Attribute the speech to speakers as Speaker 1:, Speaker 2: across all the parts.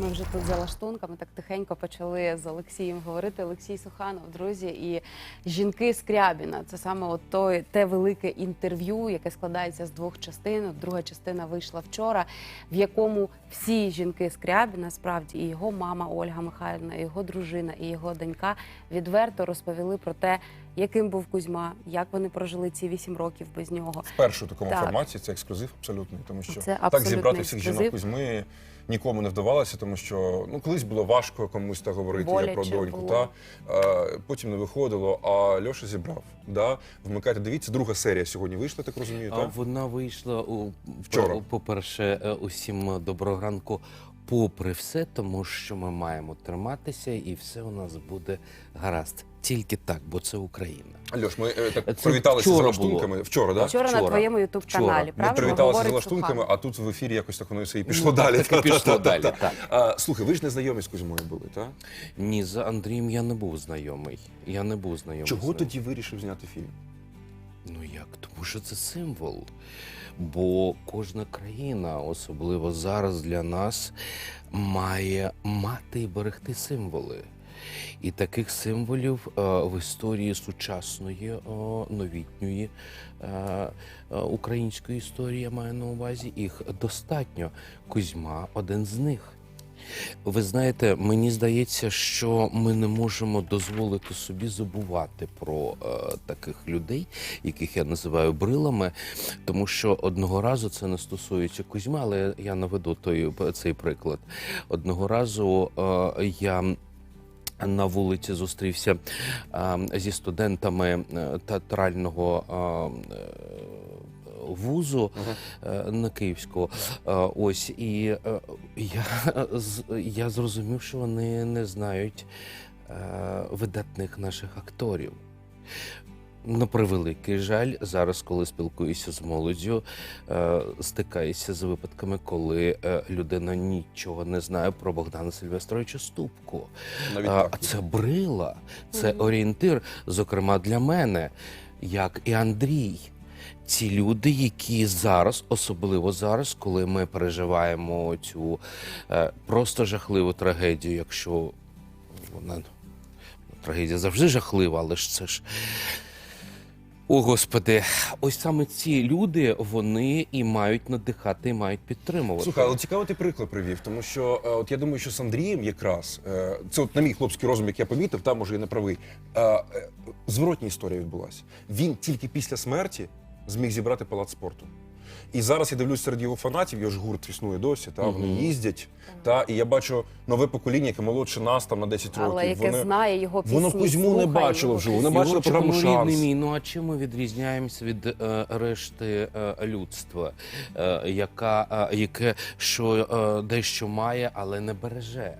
Speaker 1: Ми вже тут за лаштунками так тихенько почали з Олексієм говорити. Олексій Суханов, друзі, і жінки Скрябіна. Це саме от той, те велике інтерв'ю, яке складається з двох частин. От Друга частина вийшла вчора, в якому всі жінки Скрябіна, справді і його мама Ольга Михайлівна, і його дружина, і його донька відверто розповіли про те, яким був Кузьма, як вони прожили ці вісім років без нього.
Speaker 2: Першу такому
Speaker 1: Так.
Speaker 2: форматі це ексклюзив абсолютний, тому що
Speaker 1: Це
Speaker 2: так зібрати всіх жінок. Кузьми нікому не вдавалося, тому що ну колись було важко комусь так говорити я про доньку.
Speaker 1: було.
Speaker 2: Та е, потім не виходило. А Льоша зібрав. Да? Вмикайте, дивіться, друга серія сьогодні вийшла, так розумію.
Speaker 3: А
Speaker 2: Так?
Speaker 3: вона вийшла у
Speaker 2: Вчора.
Speaker 3: по- По-перше, е, усім доброго ранку. Попри все, тому що ми маємо триматися, і все у нас буде гаразд. Тільки так, бо це Україна.
Speaker 2: Льош, ми е, так
Speaker 3: Це
Speaker 2: привіталися з
Speaker 3: вчора
Speaker 2: лаштунками. Вчора, так?
Speaker 1: Вчора, на
Speaker 3: Вчора.
Speaker 1: твоєму ютуб каналі.
Speaker 3: Вчора.
Speaker 2: Ми
Speaker 1: Правильно
Speaker 2: привіталися з
Speaker 1: Говорить
Speaker 2: лаштунками, а тут в ефірі якось так воно все і пішло
Speaker 3: Ну,
Speaker 2: далі.
Speaker 3: так і пішло далі, так.
Speaker 2: А, слухай, ви ж не знайомі з Кузьмою були, так?
Speaker 3: Ні, з Андрієм я не був знайомий. Я не був знайомий. з
Speaker 2: Чого
Speaker 3: ним.
Speaker 2: тоді вирішив зняти фільм?
Speaker 3: Ну як? Тому що це символ. Бо кожна країна, особливо зараз для нас, має мати і берегти символи. І таких символів е, в історії сучасної, е, новітньої е, української історії я маю на увазі. Їх достатньо. Кузьма один з них. Ви знаєте, мені здається, що ми не можемо дозволити собі забувати про е, таких людей, яких я називаю брилами, тому що одного разу це не стосується Кузьми, але я наведу той цей приклад. Одного разу е, я. На вулиці зустрівся зі студентами е, театрального е, вузу е, на Київського. Ось і я, я зрозумів, що вони не знають видатних наших акторів. На превеликий жаль, зараз, коли спілкуюся з молоддю, е, стикаюся з випадками, коли е, людина нічого не знає про Богдана Сильвестровича Ступку. А, це брила, це орієнтир, зокрема для мене, як і Андрій. Ці люди, які зараз, особливо зараз, коли ми переживаємо цю е, просто жахливу трагедію, якщо вона трагедія завжди жахлива, але ж це ж. О, Господи, ось саме ці люди вони і мають надихати, і мають підтримувати.
Speaker 2: Слухай, але цікаво ти приклад привів, тому що е, от я думаю, що з Андрієм якраз е, це от на мій хлопський розум, як я помітив, там може і не правий. Е, е, зворотня історія відбулася. Він тільки після смерті зміг зібрати палац спорту. І зараз я дивлюсь серед його фанатів, його ж гурт існує досі, та вони їздять. Та і я бачу нове покоління, яке молодше нас там на 10 років.
Speaker 1: Але яке
Speaker 2: вони...
Speaker 1: знає його пісні,
Speaker 2: Воно Кузьму не
Speaker 1: слухає
Speaker 2: бачило
Speaker 1: його
Speaker 2: вживу, не бачила програму
Speaker 3: Юрчику,
Speaker 2: «Шанс».
Speaker 3: мій, ну а чим ми відрізняємося від е, решти е, людства, е, яка, е, яке що е, дещо має, але не береже.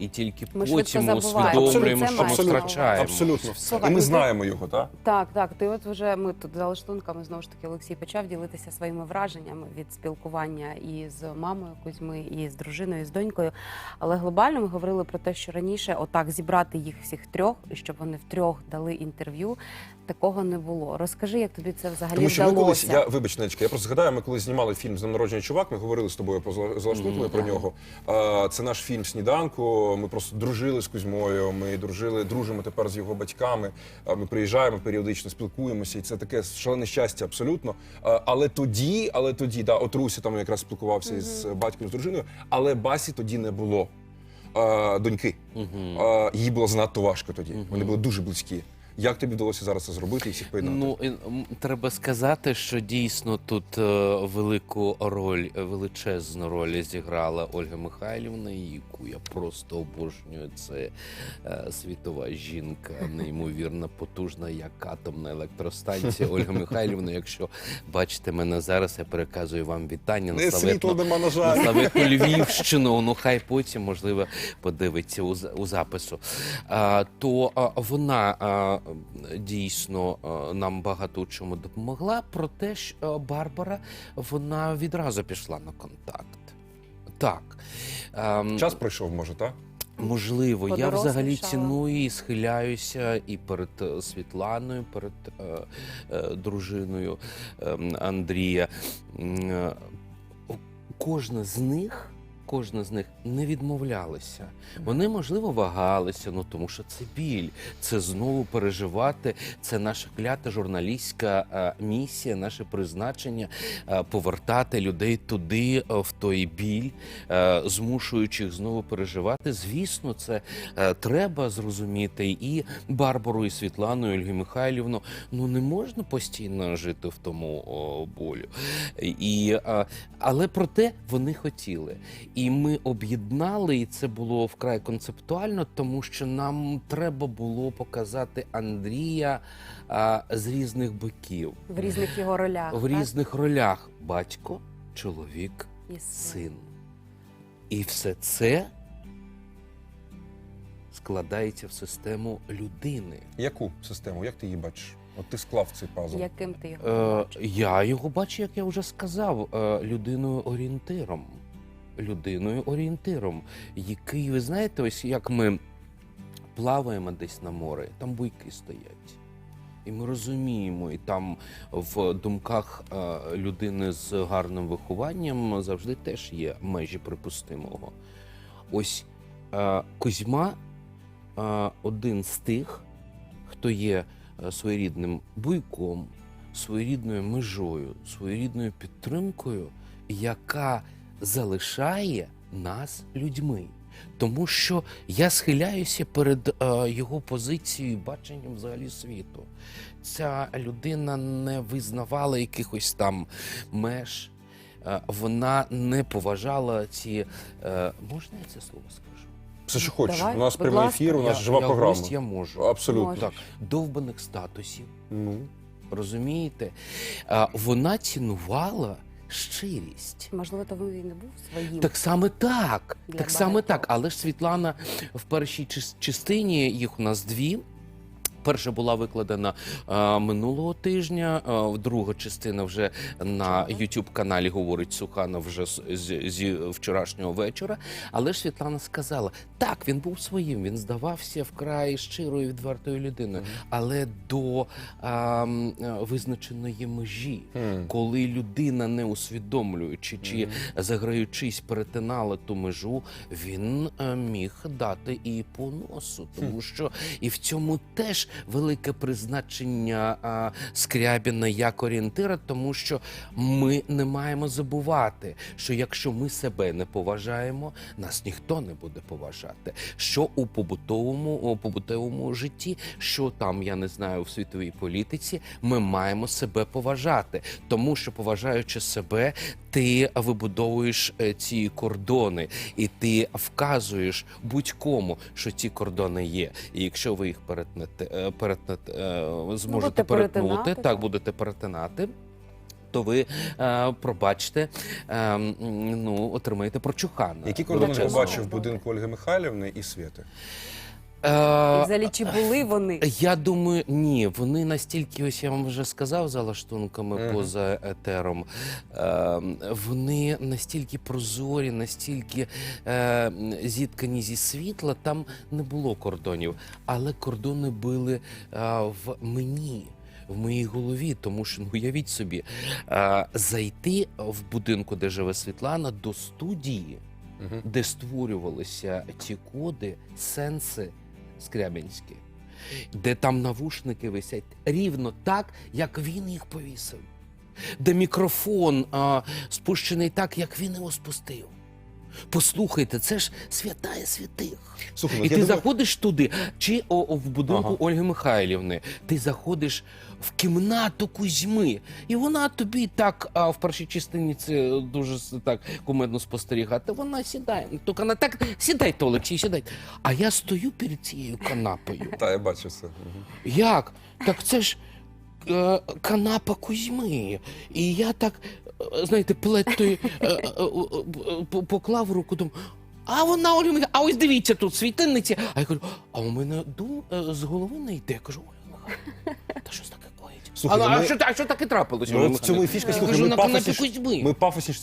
Speaker 3: І тільки
Speaker 1: Ми швидко
Speaker 3: потім
Speaker 1: забуваємо.
Speaker 3: усвідомлюємо, що ми
Speaker 1: мається
Speaker 3: втрачаємо.
Speaker 2: Абсолютно все.
Speaker 1: Слухай,
Speaker 2: і ми
Speaker 1: ну
Speaker 2: знаємо його, так?
Speaker 1: Так, так. Ти от вже ми тут за лаштунками знову ж таки Олексій почав ділитися своїми враженнями від спілкування і з мамою Кузьми, і з дружиною, і з донькою. Але глобально ми говорили про те, що раніше отак зібрати їх всіх трьох, і щоб вони втрьох дали інтерв'ю. Такого не було. Розкажи, як тобі це взагалі
Speaker 2: Тому що ми колись, я вибач, Нечка, я просто згадаю, ми колись знімали фільм з «Днем народження чувак. Ми говорили з тобою по зла- з лаштунками про нього. А, Це наш фільм Сніданку. Ми просто дружили з Кузьмою. Ми дружили, дружимо тепер з його батьками. Ми приїжджаємо періодично, спілкуємося, і це таке шалене щастя, абсолютно. Але тоді, але тоді, да, от Руся там якраз спілкувався із батьком з дружиною, але Басі тоді не було. Доньки. А, Їй було занадто важко тоді. Вони були дуже близькі. Як тобі вдалося зараз це зробити і всіх поєднати?
Speaker 3: Ну і, треба сказати, що дійсно тут е, велику роль, е, величезну роль зіграла Ольга Михайлівна, яку я просто обожнюю. Це е, світова жінка, неймовірно потужна, як атомна електростанція. Ольга Михайлівна, якщо бачите мене зараз, я переказую вам вітання
Speaker 2: Не
Speaker 3: славетну-
Speaker 2: нема, на
Speaker 3: на славетну Львівщину. Ну хай потім можливо подивиться у, у запису. А, то а, вона а, дійсно нам багато у чому допомогла. Проте ж а, Барбара вона відразу пішла на контакт. Так. Ем,
Speaker 2: Час пройшов, може, так?
Speaker 3: Можливо, я взагалі ціную і схиляюся і перед е, Світланою, перед е, е, дружиною е, Андрія. Е, Кожна з них. Кожна з них не відмовлялися. Вони, можливо, вагалися, ну тому що це біль, це знову переживати. Це наша клята журналістська е, місія, наше призначення е, повертати людей туди, е, в той біль, змушуючи їх знову переживати. Звісно, це треба зрозуміти. І Барбару, і Світлану, і Ольгу Михайлівну. Ну не можна постійно жити в тому болю. І, але проте вони хотіли. І ми об'єднали, і це було вкрай концептуально, тому що нам треба було показати Андрія а, з різних боків,
Speaker 1: В різних його ролях.
Speaker 3: в
Speaker 1: так?
Speaker 3: різних ролях: батько, чоловік,
Speaker 1: І син.
Speaker 3: син. І все це складається в систему людини.
Speaker 2: Яку систему? Як ти її бачиш? От ти склав цей пазл.
Speaker 1: Яким ти його
Speaker 3: Е, я його бачу, як я вже сказав, е, людиною орієнтиром. Людиною орієнтиром, який, ви знаєте, ось як ми плаваємо десь на море, там буйки стоять. І ми розуміємо, і там в думках е, людини з гарним вихованням завжди теж є межі припустимого. Ось е, Кузьма е, один з тих, хто є своєрідним буйком, своєрідною межою, своєрідною підтримкою, яка залишає нас людьми. Тому що я схиляюся перед е, його позицією і баченням взагалі світу. Ця людина не визнавала якихось там меж, е, вона не поважала ці. Е, можна я це слово скажу?
Speaker 2: Все, що хочеш.
Speaker 1: Давай,
Speaker 2: у нас
Speaker 1: будь
Speaker 2: прямий
Speaker 1: ласка.
Speaker 2: ефір, у нас
Speaker 3: я,
Speaker 2: жива
Speaker 3: я
Speaker 2: програма.
Speaker 3: гость, я можу.
Speaker 2: Абсолютно.
Speaker 1: Можеш.
Speaker 3: Так, довбаних статусів.
Speaker 2: Ну.
Speaker 3: Розумієте? А, вона цінувала щирість.
Speaker 1: Можливо, то він не був своїм.
Speaker 3: Так саме так.
Speaker 1: Для
Speaker 3: так саме
Speaker 1: багатьох.
Speaker 3: так. Але ж Світлана в першій чис- частині їх у нас дві. Перша була викладена е, минулого тижня, е, друга частина вже на youtube каналі говорить Сухана вже з, з, зі вчорашнього вечора. Але ж Світлана сказала: так, він був своїм, він здавався вкрай щирою, відвертою людиною, але до а, е, визначеної межі, коли людина, не усвідомлюючи чи заграючись, перетинала ту межу, він е, міг дати і по носу, тому що і в цьому теж велике призначення а, Скрябіна як орієнтира, тому що ми не маємо забувати, що якщо ми себе не поважаємо, нас ніхто не буде поважати. Що у побутовому, у побутовому житті, що там я не знаю в світовій політиці, ми маємо себе поважати, тому що поважаючи себе, ти вибудовуєш е, ці кордони, і ти вказуєш будь-кому, що ці кордони є. І якщо ви їх перетнете, е, е, зможете
Speaker 1: Будете
Speaker 3: перетнути, так,
Speaker 1: так.
Speaker 3: будете перетинати. То ви е, пробачте, е, ну отримаєте прочухана.
Speaker 2: Які кордони побачив в будинку Ольги Михайлівни і
Speaker 1: І
Speaker 3: Е,
Speaker 1: взагалі, чи були вони?
Speaker 3: Я думаю, ні, вони настільки, ось я вам вже сказав за лаштунками
Speaker 2: Мгм.
Speaker 3: поза етером. Е, вони настільки прозорі, настільки е, зіткані зі світла, там не було кордонів, але кордони були е, в мені. В моїй голові, тому що ну уявіть собі, е, зайти в будинку, де живе Світлана, до студії,
Speaker 2: Мгм.
Speaker 3: де створювалися ці коди, сенси скрябінські, де там навушники висять рівно так, як він їх повісив, де мікрофон а, спущений так, як він його спустив. Послухайте, це ж святая святих.
Speaker 2: Слухай, ну,
Speaker 3: І ти
Speaker 2: думаю,
Speaker 3: заходиш туди, чи о, о, в будинку
Speaker 2: Ага.
Speaker 3: Ольги Михайлівни, ти заходиш в кімнату Кузьми, і вона тобі так, а в першій частині це дуже с- так кумедно спостерігати. Вона сідає. Ну, Тільки вона так сідай, то Олексій, сідай. А я стою перед цією канапою.
Speaker 2: Та, я бачу. Мгм.
Speaker 3: Як? Так це ж е, канапа Кузьми. І я так, знаєте, плеттою е, е, е, е, по- поклав руку, думаю, а вона Оля Михайлівна, а ось дивіться тут світильниці. А я кажу, а у мене дум е, з голови не йде. Я кажу, Оля Михайлівна, та щось таке коїть.
Speaker 2: Слухай,
Speaker 3: а,
Speaker 2: ну,
Speaker 3: а,
Speaker 2: ми-
Speaker 3: що, та- а що таки трапилося?
Speaker 2: Ну, от в цьому і
Speaker 3: Михайлівна?
Speaker 2: фішка, слухай,
Speaker 3: кажу,
Speaker 2: ми
Speaker 3: на канапі
Speaker 2: пафосніше,
Speaker 3: Кузьми.
Speaker 2: ми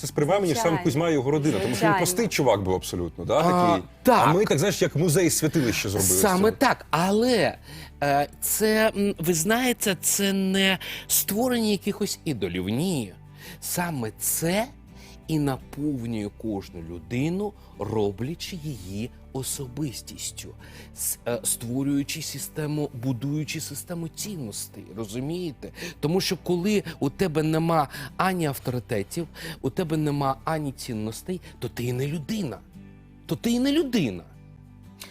Speaker 2: це сприймаємо, ніж сам
Speaker 1: Звичайно.
Speaker 2: Кузьма і його родина. Тому що він
Speaker 1: Звичайно.
Speaker 2: простий чувак був абсолютно, да,
Speaker 3: А,
Speaker 2: такий.
Speaker 3: так.
Speaker 2: а ми, так знаєш, як музей святилища зробили. з
Speaker 3: Саме
Speaker 2: цього.
Speaker 3: так, але е, це, м, ви знаєте, це не створення якихось ідолів. Ні. Саме це і наповнює кожну людину, роблячи її особистістю, е, створюючи систему, будуючи систему цінностей, розумієте? Тому що коли у тебе нема ані авторитетів, у тебе нема ані цінностей, то ти і не людина. То ти і не людина.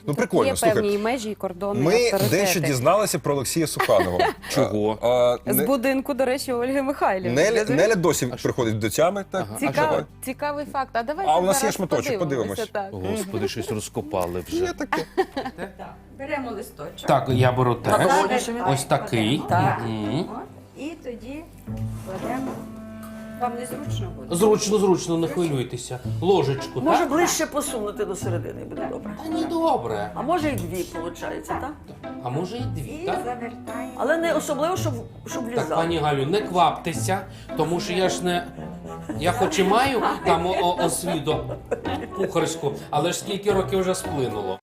Speaker 2: Ну прикольно,
Speaker 1: Є
Speaker 2: слухай.
Speaker 1: певні межі і кордони.
Speaker 2: Ми
Speaker 1: авторитети.
Speaker 2: дещо дізналися про Олексія Суханова.
Speaker 3: Чого?
Speaker 2: А, а,
Speaker 1: з
Speaker 2: не-
Speaker 1: будинку, до речі, Ольги Михайлівни.
Speaker 2: Неля? Неля досі приходить до тями. Так?
Speaker 3: Ага.
Speaker 1: Цікав, цікавий факт. А давайте
Speaker 2: А у нас є шматочок, подивимось.
Speaker 1: Так.
Speaker 3: Господи, щось розкопали вже.
Speaker 2: Є таке.
Speaker 4: Беремо листочок.
Speaker 3: Так, я беру теж. Ось такий.
Speaker 4: Так. І тоді кладемо. Вам незручно буде?
Speaker 3: Зручно, зручно, не хвилюйтеся. Ложечку,
Speaker 5: Може
Speaker 3: так?
Speaker 5: ближче посунути до середини, буде добре.
Speaker 3: Та ні, добре.
Speaker 5: А може і дві, виходить, так?
Speaker 3: А може і дві,
Speaker 4: І
Speaker 3: так?
Speaker 4: завертаємо.
Speaker 5: Але не особливо, щоб, щоб
Speaker 3: Так,
Speaker 5: влізало.
Speaker 3: пані Галю, не кваптеся, тому що я ж не. Я хоч і маю там о- о- освіту кухарську, але ж скільки років вже сплинуло.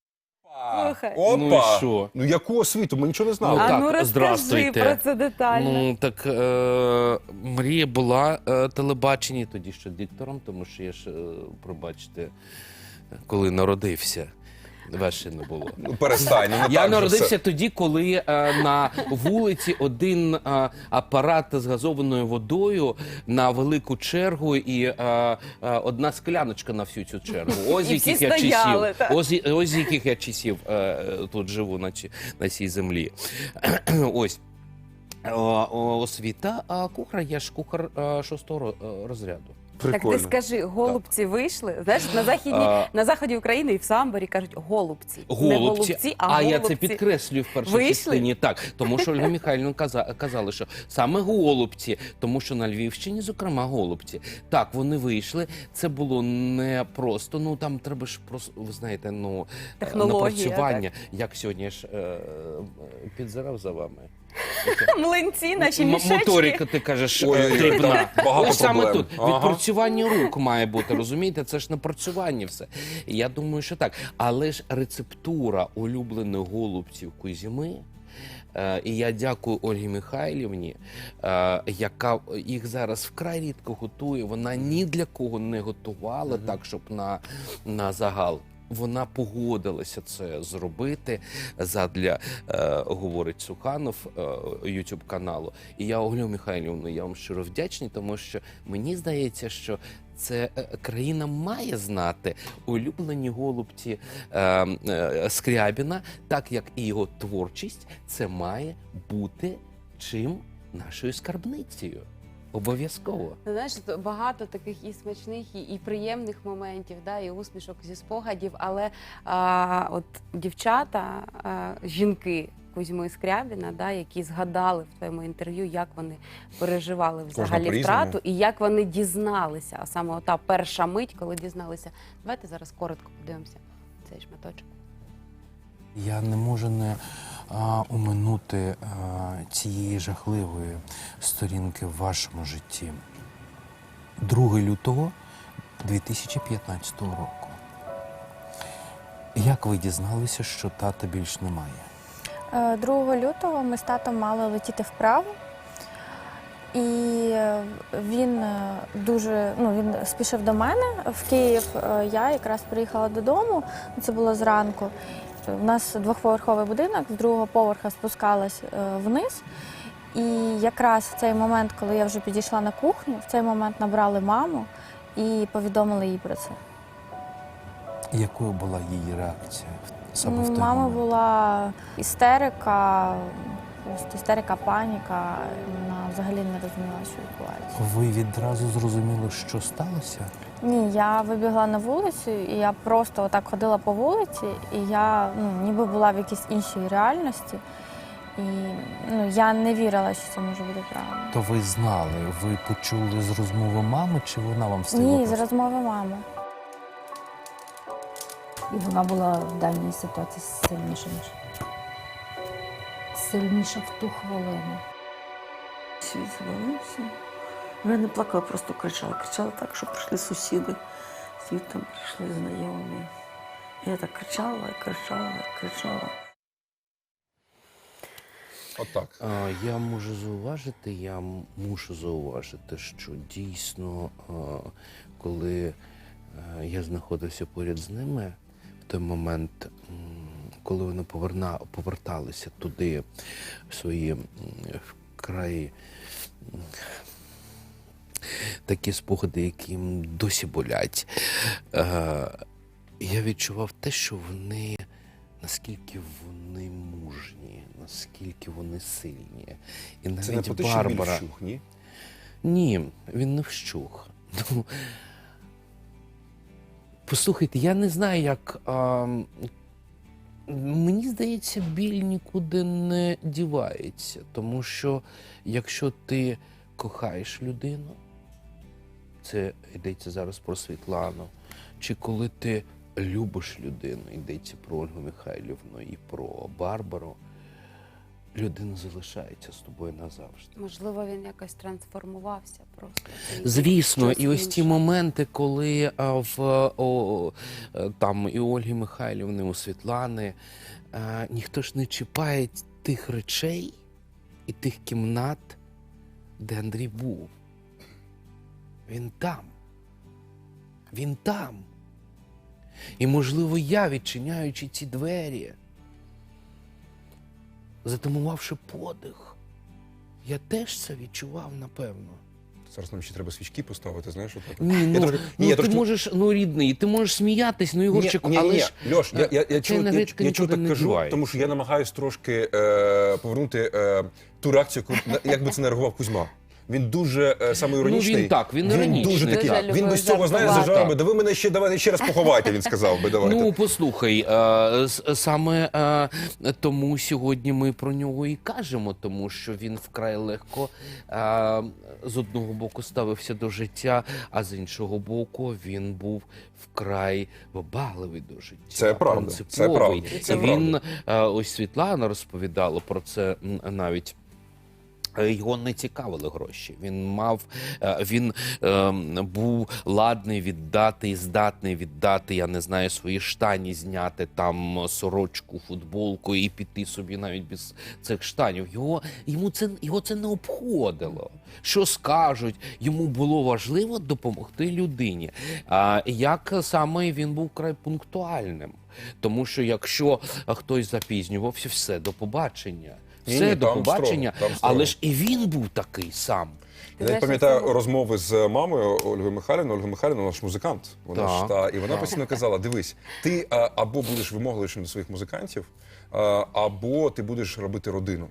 Speaker 1: Слухай.
Speaker 2: Опа!
Speaker 3: Ну і що?
Speaker 2: Ну яку освіту? Ми нічого не знали.
Speaker 3: Ну,
Speaker 1: А
Speaker 3: так,
Speaker 1: ну розкажи
Speaker 3: здрастуйте.
Speaker 1: про це детально.
Speaker 3: Ну так е, мрія була е, телебачення тоді ще диктором, тому що я ж, е, пробачте, коли народився. Не було.
Speaker 2: Ну, перестань. ну, не
Speaker 3: Я
Speaker 2: так же
Speaker 3: народився
Speaker 2: все.
Speaker 3: тоді, коли е, на вулиці один е, апарат з газованою водою на велику чергу і е, е, одна скляночка на всю цю чергу. Ось
Speaker 1: І всі
Speaker 3: яких я
Speaker 1: стояли,
Speaker 3: часів.
Speaker 1: так.
Speaker 3: Ось, і- ось яких я часів е, тут живу на, ці- на цій землі. ось. О, о, освіта, а кухар, я ж кухар е, шостого ро- е, розряду.
Speaker 1: Так ти скажи, голубці вийшли? Знаєш, на західні
Speaker 3: А.
Speaker 1: на заході України і в Самборі кажуть голубці. Не
Speaker 3: Голубці,
Speaker 1: голубці, а,
Speaker 3: я це підкреслюю в першій
Speaker 1: Вийшли?
Speaker 3: частині. Так, тому що Ольга Михайлівна каза, казали, що саме голубці, тому що на Львівщині, зокрема, голубці. Так, вони вийшли. Це було не просто. Ну там треба ж просто, ви знаєте, ну
Speaker 1: Технологія,
Speaker 3: напрацювання. Як сьогодні ж е, е, підзирав за вами.
Speaker 1: Млинці, наші
Speaker 3: М-
Speaker 1: мішечки.
Speaker 3: Моторика, ти кажеш, е, дрібна.
Speaker 2: там багато
Speaker 3: Ось саме
Speaker 2: проблем.
Speaker 3: тут
Speaker 2: Ага.
Speaker 3: відпрацювання рук має бути, розумієте? Це ж напрацювання все. І Я думаю, що так. Але ж рецептура улюблених голубців Кузьми. е, І я дякую Ольгі Михайлівні, е, яка їх зараз вкрай рідко готує. Вона ні для кого не готувала так, щоб на, на загал. Вона погодилася це зробити задля, е, говорить Суханов, е, YouTube каналу. І я Оглю Михайлівну, я вам щиро вдячний, тому що мені здається, що це е, країна має знати улюблені голубці е, е, Скрябіна, так як і його творчість, це має бути чим нашою скарбницею. Обов'язково.
Speaker 1: Знаєш, багато таких і смачних, і, і приємних моментів, да, і усмішок зі спогадів. Але а, от дівчата, а, жінки Кузьми Скрябіна, да, які згадали в твоєму інтерв'ю, як вони переживали взагалі втрату і як вони дізналися. А саме та перша мить, коли дізналися. Давайте зараз коротко подивимося цей шматочок.
Speaker 6: Я не можу не оминути цієї жахливої сторінки в вашому житті. 2 лютого 2015 року. Як ви дізналися, що тата більш немає?
Speaker 7: Е, 2 лютого ми з татом мали летіти вправо. І е, він е, дуже ну, він спішив до мене в Київ. Е, Я якраз приїхала додому. Це було зранку. У нас двохповерховий будинок, з другого поверха спускалась е, вниз. І якраз в цей момент, коли я вже підійшла на кухню, в цей момент набрали маму і повідомили їй про це.
Speaker 6: Якою була її реакція саме в той
Speaker 7: Мама
Speaker 6: момент?
Speaker 7: була істерика, істерика, паніка. Вона взагалі не розуміла, що відбувається.
Speaker 6: Ви відразу зрозуміли, що сталося?
Speaker 7: Ні, я вибігла на вулицю, і я просто отак ходила по вулиці, і я ну, ніби була в якійсь іншій реальності. І ну, я не вірила, що це може бути правда.
Speaker 6: То ви знали, ви почули з розмови мами, чи вона вам встигла?
Speaker 7: Ні, з
Speaker 6: просто-
Speaker 7: розмови мами.
Speaker 8: І вона була в даній ситуації сильніша, ніж сильніша в ту хвилину.
Speaker 5: Світ завалився. Я не плакала, просто кричала. Кричала так, що прийшли сусіди. Світом прийшли знайомі. Я так кричала, і кричала, і кричала.
Speaker 2: От.
Speaker 3: А, Я можу зауважити, я мушу зауважити, що дійсно, а, коли а, я знаходився поряд з ними, в той момент, м, коли вони поверна, поверталися туди, в свої м, вкрай м, такі спогади, які їм досі болять, е, я відчував те, що вони наскільки вони мужні, наскільки вони сильні. І навіть
Speaker 2: Це не він
Speaker 3: Барбара.
Speaker 2: вщух, ні?
Speaker 3: Ні, він не вщух. Ну, послухайте, я не знаю, як. А, мені здається, біль нікуди не дівається. Тому що якщо ти кохаєш людину, це йдеться зараз про Світлану, чи коли ти любиш людину, йдеться про Ольгу Михайлівну і про Барбару, людина залишається з тобою назавжди.
Speaker 1: Можливо, він якось трансформувався просто.
Speaker 3: Звісно, і ось ті моменти, коли а, в о, там і у Ольги Михайлівни, у Світлани а, ніхто ж не чіпає тих речей і тих кімнат, де Андрій був. Він там. Він там. І, можливо, я, відчиняючи ці двері, затамувавши подих, я теж це відчував, напевно.
Speaker 2: Зараз нам ще треба свічки поставити, знаєш, отак.
Speaker 3: Ні,
Speaker 2: Я
Speaker 3: ну,
Speaker 2: трошки-
Speaker 3: ну
Speaker 2: ні,
Speaker 3: ти
Speaker 2: трошки-
Speaker 3: можеш, ну рідний, ти можеш сміятись, ну Ігорчик,
Speaker 2: ні, ні,
Speaker 3: але
Speaker 2: ні.
Speaker 3: ж
Speaker 2: Льош, я, я, я, чого, я, я чого так кажу,
Speaker 3: дівається.
Speaker 2: тому що я намагаюсь трошки е, повернути е, ту реакцію, як би це не реагував Кузьма. Він дуже е, самоіронічний.
Speaker 3: Ну, він так, він
Speaker 2: Він
Speaker 3: іронічний,
Speaker 2: дуже такий.
Speaker 1: так.
Speaker 2: Він без цього знає
Speaker 1: Жартувати.
Speaker 2: зажав би. Да ви мене ще давайте ще раз поховайте. Він сказав би. Давайте.
Speaker 3: Ну, послухай, е, с- саме е, тому сьогодні ми про нього і кажемо, тому що він вкрай легко е, з одного боку ставився до життя, а з іншого боку він був вкрай вибагливий до життя.
Speaker 2: Це правда, це
Speaker 3: принциповий.
Speaker 2: правда, це
Speaker 3: І він, е, ось Світлана розповідала про це м, навіть. Е, Його не цікавили гроші. Він мав, е, він ем, був ладний віддати і здатний віддати, я не знаю, свої штані, зняти там сорочку, футболку і піти собі навіть без цих штанів. Його йому це його це не обходило. Що скажуть, йому було важливо допомогти людині. А як саме він був край пунктуальним, тому що якщо хтось запізнювався, все до побачення. Все
Speaker 2: ні,
Speaker 3: до
Speaker 2: там
Speaker 3: побачення,
Speaker 2: строго, там строго.
Speaker 3: але ж і він був такий сам.
Speaker 2: Я навіть пам'ятаю розмови з мамою Ольгою Михайлівною. Ольга Михайлівна, вона ж музикант. Вона ж та і вона постійно казала: дивись, ти а, або будеш вимогливішим до своїх музикантів, а, або ти будеш робити родину.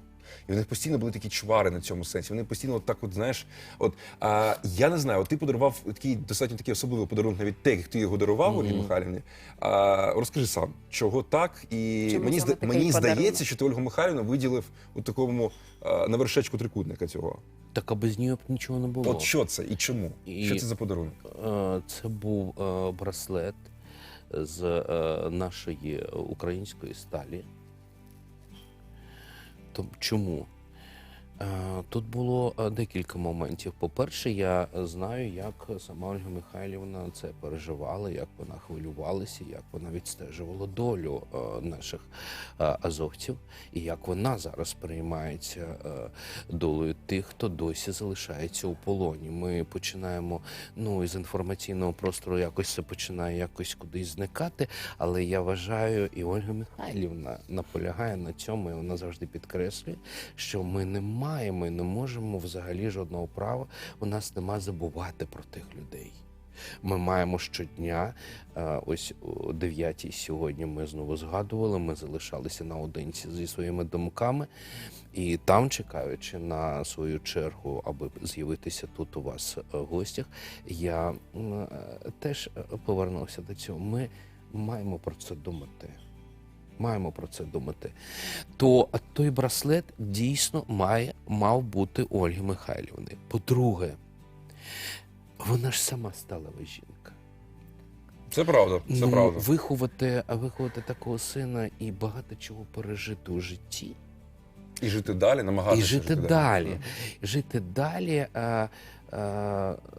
Speaker 2: І в них постійно були такі чвари на цьому сенсі. Вони постійно от так, от знаєш, от а, я не знаю, от ти подарував такий достатньо такий особливий подарунок, навіть те, як ти його дарував Ольгі Михайлівні. А, розкажи сам, чого так? І
Speaker 1: Чому
Speaker 2: мені
Speaker 1: саме
Speaker 2: зда-
Speaker 1: такий
Speaker 2: мені
Speaker 1: подарунок?
Speaker 2: здається, що ти Ольгу Михайлівну виділив у такому а, на вершечку трикутника цього.
Speaker 3: Так а без нього б нічого не було.
Speaker 2: От що це і чому?
Speaker 3: І-
Speaker 2: Що це за подарунок?
Speaker 3: Е, Це був е, браслет з е, нашої української сталі. То чому? Е, Тут було е, декілька моментів. По-перше, я знаю, як сама Ольга Михайлівна це переживала, як вона хвилювалася, як вона відстежувала долю е, наших е, азовців, і як вона зараз переймається е, долею тих, хто досі залишається у полоні. Ми починаємо ну із інформаційного простору якось це починає якось кудись зникати. Але я вважаю, і Ольга Михайлівна наполягає на цьому, і вона завжди підкреслює, що ми не маємо і не можемо взагалі жодного права. У нас нема забувати про тих людей. Ми маємо щодня, е, ось о 9 сьогодні ми знову згадували, ми залишалися наодинці зі своїми думками, і там, чекаючи на свою чергу, аби з'явитися тут у вас е, в гостях, я е, теж повернувся до цього. Ми маємо про це думати. Маємо про це думати. То той браслет дійсно має, мав бути у Ольги Михайлівни. По-друге, вона ж сама стала жінка.
Speaker 2: Це правда, це
Speaker 3: ну,
Speaker 2: правда.
Speaker 3: Виховати, виховати такого сина і багато чого пережити у житті.
Speaker 2: І жити далі, намагатися
Speaker 3: і жити далі. Жити далі, е,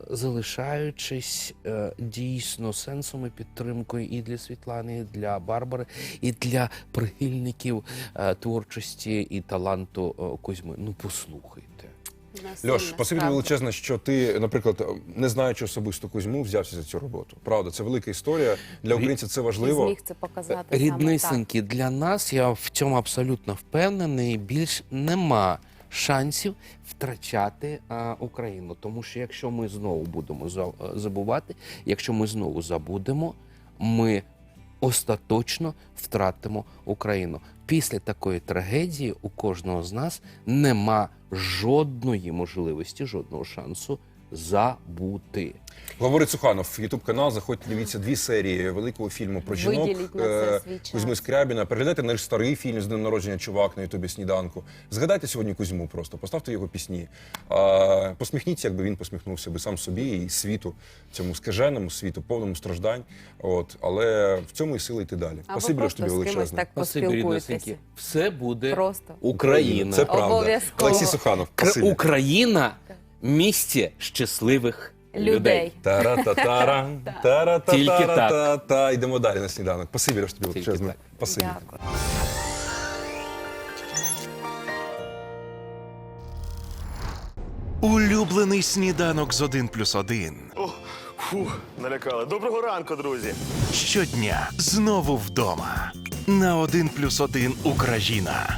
Speaker 3: залишаючись е, дійсно сенсом і підтримкою і для Світлани, і для Барбари, і для прихильників е, творчості і таланту е, Кузьми. Ну послухайте.
Speaker 2: Льош, спасибі величезне, що ти, наприклад, не знаючи особисто Кузьму, взявся за цю роботу. Правда, це велика історія. Для українців це важливо.
Speaker 1: зміг це показати
Speaker 3: Ріднисенькі для нас, я в цьому абсолютно впевнений. Більш нема шансів втрачати а, Україну. Тому що якщо ми знову будемо за- забувати, якщо ми знову забудемо, ми остаточно втратимо Україну. Після такої трагедії у кожного з нас нема жодної можливості, жодного шансу забути.
Speaker 2: Говорить Суханов, Ютуб канал. Заходьте, дивіться дві серії великого фільму про жінок е. Кузьми Скрябіна. Переглядайте наш старий фільм з днем народження чувак на Ютубі сніданку. Згадайте сьогодні Кузьму просто, поставте його пісні. А, посміхніться, якби він посміхнувся би сам собі і світу, цьому скаженому світу, повному страждань. От але в цьому і сили йти далі.
Speaker 1: Або
Speaker 2: Спасибі
Speaker 1: просто
Speaker 2: тобі
Speaker 1: з
Speaker 2: величезне.
Speaker 1: так
Speaker 3: Спасибі,
Speaker 1: поспілкуйтеся.
Speaker 3: Все буде
Speaker 1: Просто.
Speaker 3: Україна.
Speaker 2: Це правда. Олексій Суханов, спасибі.
Speaker 3: Україна місті щасливих людей.
Speaker 1: Людей.
Speaker 2: Тара-та-тара,
Speaker 3: Тільки
Speaker 2: тара-та-тара-та-та. Йдемо далі на сніданок. Спасибі, Льош, тобі
Speaker 3: Тільки
Speaker 2: величезне.
Speaker 3: так.
Speaker 2: Спасибі.
Speaker 1: Дякую.
Speaker 9: Улюблений сніданок з 1 плюс 1.
Speaker 10: О, фу, налякали. Доброго ранку, друзі.
Speaker 9: Щодня знову вдома. На 1 плюс 1 Україна